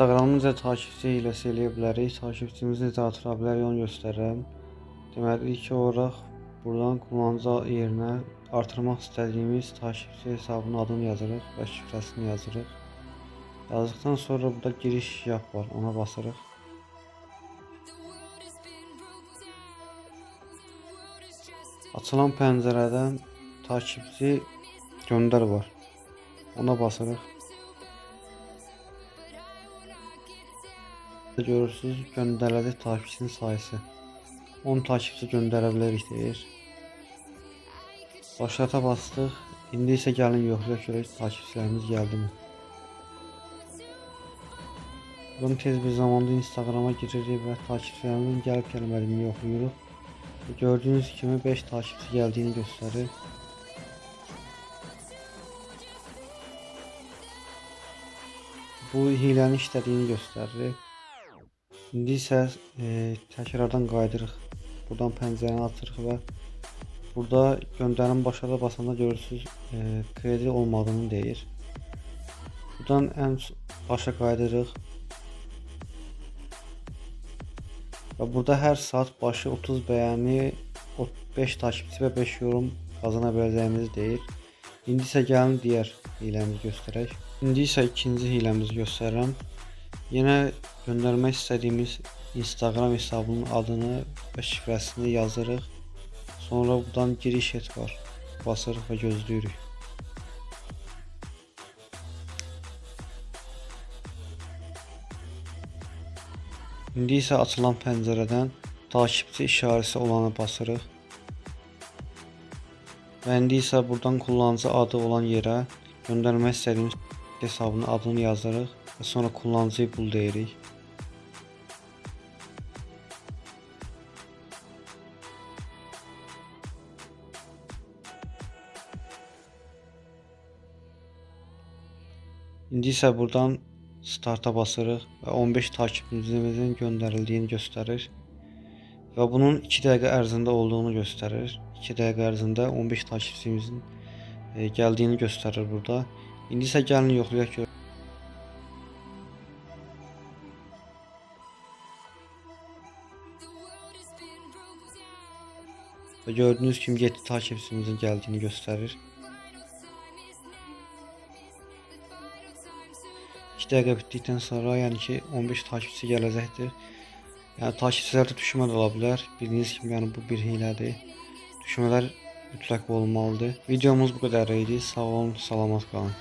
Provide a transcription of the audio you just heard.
Instagramımızda takipçi hiləsi eləyə bilərik. Takipçimizi necə artıra bilərik onu göstərirəm. Deməli ilk olaraq buradan kullanıcı yerinə artırmaq istədiyimiz takipçi hesabının adını yazırıq və şifrəsini yazırıq. Yazdıktan sonra burada giriş yap var. Ona basırıq. Açılan pəncərədən takipçi göndər var. Ona basırıq. Görürsüz göndəriləcək takipçinin sayısı. 10 takipçi göndərə bilərik deyir. Başlata bastıq. İndi isə gəlin yoxlayaq görək takipçilərimiz gəldimi. Bunu tez bir zamanda Instagrama giririk və takipçilərimizin gəlib gəlmədiyini yoxlayırıq. Gördüyünüz kimi 5 takipçi gəldiyini göstərir. Bu hiləni işlədiyini göstərir. İndi isə e, təkrardan qayıdırıq. Buradan pəncərəni açırıq və burada göndərim başa da basanda görürsüz e, kredi olmadığını deyir. Buradan ən başa qaydırıq. Və burada hər saat başı 30 bəyəni, 5 takipçi və 5 yorum qazana biləcəyimizi deyir. İndi isə gəlin digər hiləmizi göstərək. İndi isə ikinci hiləmizi göstərirəm. Yenə göndərmək istədiyimiz Instagram hesabının adını və şifrəsini yazırıq. Sonra buradan giriş et var. Basırıq və gözləyirik. İndi isə açılan pəncərədən takipçi işarəsi olanı basırıq. Və indi isə buradan kullanıcı adı olan yerə göndərmək istədiyimiz hesabının adını yazırıq və sonra kullanıcıyı bul deyirik. İndi isə buradan starta basırıq və 15 takipçimizin göndərildiyini göstərir. Və bunun 2 dəqiqə ərzində olduğunu göstərir. 2 dəqiqə ərzində 15 takipçimizin e, gəldiyini göstərir burada. İndi isə gəlin yoxlayaq gör. Və gördüyünüz kimi 7 takipçimizin gəldiyini göstərir. 2 dəqiqə bitdikdən sonra, yəni ki 15 takipçi gələcəkdir. Yəni takipçilərdə düşmə də ola bilər. Bildiyiniz kimi yəni bu bir hilədir. Düşmələr mütləq olmalıdır. Videomuz bu qədər idi. Sağ olun, salamat qalın.